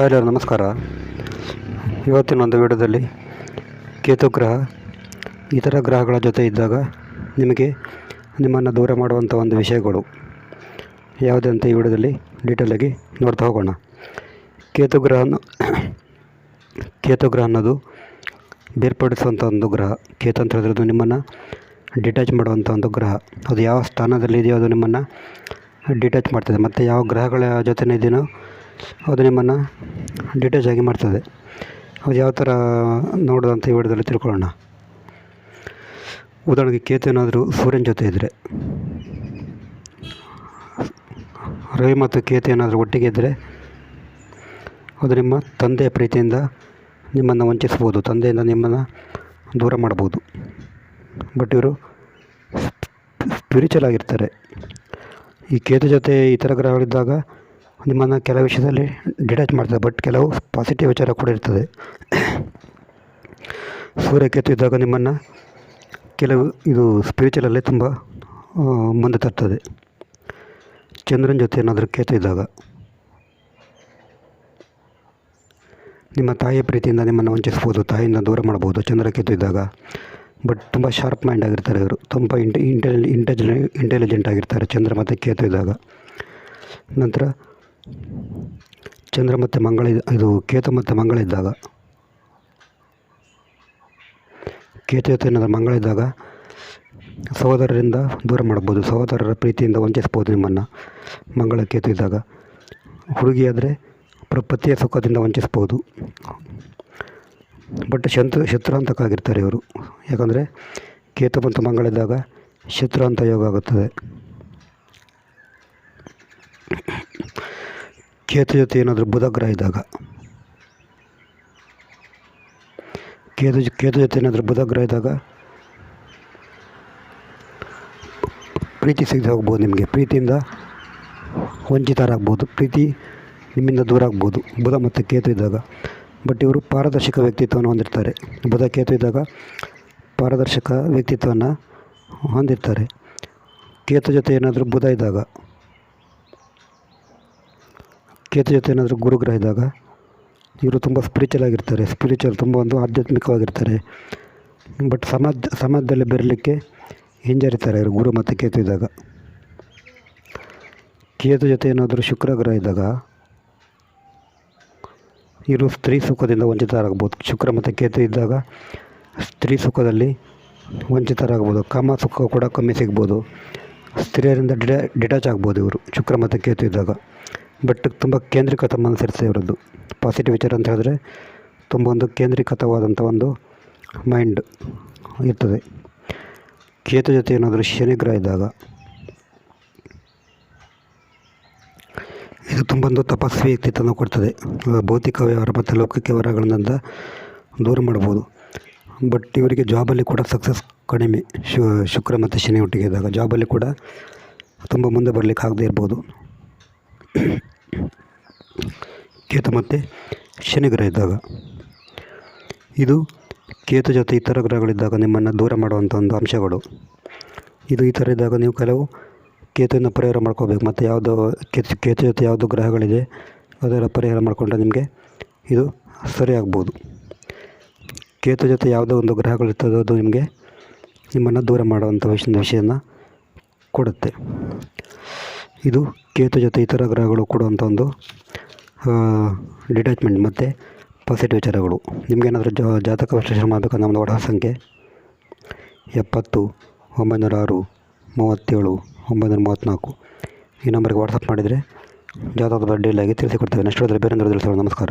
Hi ನಮಸ್ಕಾರ. ಇವತ್ತಿನ ಒಂದು ವಿಡಿಯೋದಲ್ಲಿ ಕೇತು ಗ್ರಹ, ಇತರ ಗ್ರಹಗಳ ಜೊತೆ ಇದ್ದಾಗ ನಿಮಗೆ ನಿಮ್ಮನ್ನು ದೂರ ಮಾಡುವಂಥ ಒಂದು ವಿಷಯಗಳು ಯಾವುದಂತ ಈ ವಿಡಿಯೋದಲ್ಲಿ ಡೀಟೇಲಾಗಿ ನೋಡ್ತಾ ಹೋಗೋಣ. ಕೇತು ಗ್ರಹ ಕೇತು ಗ್ರಹ ಅನ್ನೋದು ಬೇರ್ಪಡಿಸುವಂಥ ಒಂದು ಗ್ರಹ. ಕೇತು ಅಂತ ಹೇಳಿದ್ರೆ ನಿಮ್ಮನ್ನು ಡಿಟ್ಯಾಚ್ ಮಾಡುವಂಥ ಒಂದು ಗ್ರಹ. ಅದು ಯಾವ ಸ್ಥಾನದಲ್ಲಿ ಇದೆಯೋ ಅದು ನಿಮ್ಮನ್ನು ಡಿಟ್ಯಾಚ್ ಮಾಡ್ತದೆ. ಮತ್ತು ಯಾವ ಗ್ರಹಗಳ ಜೊತೆ ಇದೆಯೋ ಅದು ನಿಮ್ಮನ್ನು ಡಿಟೇಲ್ಸ್ ಆಗಿ ಮಾಡ್ತದೆ. ಅದು ಯಾವ ಥರ ನೋಡೋದಂತ ಈ ವಿಡಿಯೋದಲ್ಲಿ ತಿಳ್ಕೊಳ್ಳೋಣ. ಉದಾಹರಣೆಗೆ ಕೇತು ಏನಾದರೂ ಸೂರ್ಯನ ಜೊತೆ ಇದ್ದರೆ ರವಿ ಮತ್ತು ಕೇತು ಏನಾದರೂ ಒಟ್ಟಿಗೆ ಇದ್ದರೆ ಅದು ನಿಮ್ಮ ತಂದೆಯ ಪ್ರೀತಿಯಿಂದ ನಿಮ್ಮನ್ನು ವಂಚಿಸ್ಬೋದು, ತಂದೆಯಿಂದ ನಿಮ್ಮನ್ನು ದೂರ ಮಾಡ್ಬೋದು. ಬಟ್ ಇವರು ಸ್ಪಿರಿಚುವಲ್ ಆಗಿರ್ತಾರೆ. ಈ ಕೇತು ಜೊತೆ ಇತರ ಗ್ರಹಗಳಿದ್ದಾಗ ನಿಮ್ಮನ್ನು ಕೆಲವು ವಿಷಯದಲ್ಲಿ ಡಿಟ್ಯಾಚ್ ಮಾಡ್ತದೆ ಬಟ್ ಕೆಲವು ಪಾಸಿಟಿವ್ ವಿಚಾರ ಕೂಡ ಇರ್ತದೆ. ಸೂರ್ಯ ಕೇತು ಇದ್ದಾಗ ನಿಮ್ಮನ್ನು ಕೆಲವು ಇದು ಸ್ಪಿರಿಚುವಲಲ್ಲಿ ತುಂಬ ಮುಂದೆ ತರ್ತದೆ. ಚಂದ್ರನ ಜೊತೆ ಏನಾದರೂ ಕೇತು ಇದ್ದಾಗ ನಿಮ್ಮ ತಾಯಿಯ ಪ್ರೀತಿಯಿಂದ ನಿಮ್ಮನ್ನು ವಂಚಿಸ್ಬೋದು, ತಾಯಿಯಿಂದ ದೂರ ಮಾಡ್ಬೋದು ಚಂದ್ರಕೇತು ಇದ್ದಾಗ. ಬಟ್ ತುಂಬ ಶಾರ್ಪ್ ಮೈಂಡ್ ಆಗಿರ್ತಾರೆ ಇವರು. ತುಂಬ ಇಂಟೆ ಇಂಟೆಲಿ ಇಂಟೆಲಿಜೆ ಇಂಟೆಲಿಜೆಂಟ್ ಆಗಿರ್ತಾರೆ ಚಂದ್ರ ಮತ್ತು ಕೇತು ಇದ್ದಾಗ. ನಂತರ ಚಂದ್ರ ಮತ್ತು ಮಂಗಳ ಇದು ಕೇತು ಮತ್ತು ಮಂಗಳ ಇದ್ದಾಗ. ಕೇತು ಜೊತೆ ಏನಾದರೂ ಮಂಗಳ ಇದ್ದಾಗ ಸಹೋದರರಿಂದ ದೂರ ಮಾಡ್ಬೋದು. ಸಹೋದರರ ಪ್ರೀತಿಯಿಂದ ವಂಚಿಸ್ಬೋದು ನಿಮ್ಮನ್ನು. ಮಂಗಳ ಕೇತು ಇದ್ದಾಗ. ಹುಡುಗಿಯಾದರೆ ಆದರೆ ಪತಿಯ ಸುಖದಿಂದ ವಂಚಿಸ್ಬೋದು. ಬಟ್ ಶತ್ರು ಶತ್ರುಂತಕ್ಕಾಗಿರ್ತಾರೆ ಇವರು. ಯಾಕಂದರೆ ಕೇತು ಮತ್ತು ಮಂಗಳಿದ್ದಾಗ ಶತ್ರು ಯೋಗ ಆಗುತ್ತದೆ. ಕೇತು ಜೊತೆ ಏನಾದರೂ ಬುಧಗ್ರಹ ಇದ್ದಾಗ. ಕೇತು ಕೇತು ಜೊತೆ ಏನಾದರೂ ಬುಧಗ್ರಹ ಇದ್ದಾಗ ಪ್ರೀತಿ ಸಿಗದೆ ಹೋಗ್ಬೋದು ನಿಮಗೆ. ಪ್ರೀತಿಯಿಂದ ವಂಚಿತರಾಗ್ಬೋದು. ಪ್ರೀತಿ ನಿಮ್ಮಿಂದ ದೂರ ಆಗ್ಬೋದು. ಬುಧ ಮತ್ತು ಕೇತು ಇದ್ದಾಗ. ಬಟ್ ಇವರು ಪಾರದರ್ಶಕ ವ್ಯಕ್ತಿತ್ವವನ್ನು ಹೊಂದಿರ್ತಾರೆ. ಬುಧ ಕೇತು ಇದ್ದಾಗ ಪಾರದರ್ಶಕ ವ್ಯಕ್ತಿತ್ವವನ್ನು ಹೊಂದಿರ್ತಾರೆ. ಕೇತು ಜೊತೆ ಏನಾದರೂ ಬುಧ ಇದ್ದಾಗ ಕೇತು ಜೊತೆ ಏನಾದರೂ ಗುರುಗ್ರಹ ಇದ್ದಾಗ, ಇವರು ತುಂಬ ಸ್ಪಿರಿಚುವಲ್ ಆಗಿರ್ತಾರೆ. ಸ್ಪಿರಿಚುವಲ್ ತುಂಬ ಒಂದು ಆಧ್ಯಾತ್ಮಿಕವಾಗಿರ್ತಾರೆ. ಬಟ್ ಸಮಾಜ ಸಮಾಜದಲ್ಲಿ ಬೆರಲಿಕ್ಕೆ ಹಿಂಜರಿತಾರೆ ಇವರು ಗುರು ಮತ್ತು ಕೇತು ಇದ್ದಾಗ. ಕೇತು ಜೊತೆ ಏನಾದರೂ ಶುಕ್ರ ಗ್ರಹ ಇದ್ದಾಗ, ಇವರು ಸ್ತ್ರೀ ಸುಖದಿಂದ ವಂಚಿತರಾಗ್ಬೋದು. ಶುಕ್ರ ಮತ್ತು ಕೇತು ಇದ್ದಾಗ ಸ್ತ್ರೀ ಸುಖದಲ್ಲಿ ವಂಚಿತರಾಗ್ಬೋದು. ಕಾಮ ಸುಖ ಕೂಡ ಕಮ್ಮಿ ಸಿಗ್ಬೋದು. ಸ್ತ್ರೀಯರಿಂದ ಡಿಟಾ ಡಿಟ್ಯಾಚ್ ಆಗ್ಬೋದು ಇವರು ಶುಕ್ರ ಮತ್ತು ಕೇತು ಇದ್ದಾಗ. ಬಟ್ ತುಂಬ ಕೇಂದ್ರೀಕೃತ ಮನಸ್ಸಿರ್ತದೆ ಇವರದ್ದು. ಪಾಸಿಟಿವ್ ವಿಚಾರ ಅಂತ ಹೇಳಿದ್ರೆ ತುಂಬ ಒಂದು ಕೇಂದ್ರೀಕೃತವಾದಂಥ ಒಂದು ಮೈಂಡ್ ಇರ್ತದೆ. ಕೇತು ಜೊತೆ ಏನಾದರೂ ಶನಿಗ್ರಹ ಇದ್ದಾಗ ಇದು ತುಂಬ ಒಂದು ತಪಸ್ವಿ ವ್ಯಕ್ತಿತ್ವವನ್ನು ಕೊಡ್ತದೆ. ಭೌತಿಕ ವ್ಯವಹಾರ ಮತ್ತು ಲೌಕಿಕ ವ್ಯವಹಾರಗಳಿಂದ ದೂರ ಮಾಡ್ಬೋದು. ಬಟ್ ಇವರಿಗೆ ಜಾಬಲ್ಲಿ ಕೂಡ ಸಕ್ಸಸ್ ಕಡಿಮೆ. ಶುಕ್ರ ಮತ್ತು ಶನಿ ಒಟ್ಟಿಗೆ ಇದ್ದಾಗ ಜಾಬಲ್ಲಿ ಕೂಡ ತುಂಬ ಮುಂದೆ ಬರಲಿಕ್ಕೆ ಆಗದೇ ಇರ್ಬೋದು. ಕೇತು ಮತ್ತು ಶನಿಗ್ರಹ ಇದ್ದಾಗ. ಇದು ಕೇತು ಜೊತೆ ಇತರ ಗ್ರಹಗಳಿದ್ದಾಗ ನಿಮ್ಮನ್ನು ದೂರ ಮಾಡುವಂಥ ಒಂದು ಅಂಶಗಳು. ಇದು ಈ ಥರ ಇದ್ದಾಗ ನೀವು ಕೆಲವು ಕೇತುವಿನ ಪರಿಹಾರ ಮಾಡ್ಕೋಬೇಕು. ಮತ್ತು ಯಾವುದು ಕೇತು ಕೇತು ಜೊತೆ ಯಾವುದು ಗ್ರಹಗಳಿದೆ, ಅದರ ಪರಿಹಾರ ಮಾಡಿಕೊಂಡ್ರೆ ನಿಮಗೆ ಇದು ಸರಿ ಆಗ್ಬೋದು ಕೇತು ಜೊತೆ ಯಾವುದೋ ಒಂದು ಗ್ರಹಗಳಿರ್ತದೋ, ಅದು ನಿಮಗೆ ನಿಮ್ಮನ್ನು ದೂರ ಮಾಡುವಂಥ ವಿಷಯ ವಿಷಯನ ಕೊಡುತ್ತೆ. ಇದು ಕೇತು ಜೊತೆ ಇತರ ಗ್ರಹಗಳು ಕೊಡುವಂಥ ಒಂದು ಡಿಟ್ಯಾಚ್ಮೆಂಟ್ ಮತ್ತು ಪಾಸಿಟಿವ್ ವಿಚಾರಗಳು. ನಿಮಗೇನಾದರೂ ಜಾ, ಜಾತಕ ವಿಶ್ಲೇಷಣೆ ಮಾಡಬೇಕಂದ್ರೆ ನಮ್ಮದು ವಾಟ್ಸಪ್ ಸಂಖ್ಯೆ ಎಪ್ಪತ್ತು ಒಂಬೈನೂರ ಆರು ಮೂವತ್ತೇಳು, ಒಂಬೈನೂರ ಮೂವತ್ತ್ನಾಲ್ಕು. ಈ ನಂಬರ್ಗೆ ವಾಟ್ಸಪ್ ಮಾಡಿದರೆ ಜಾತಕದ ಡೀಲಾಗಿ ತಿಳಿಸಿಕೊಡ್ತೇವೆ. ನೆಕ್ಸ್ಟ್ ಬೇರೆ ತಿಳಿಸೋಣ ನಮಸ್ಕಾರ.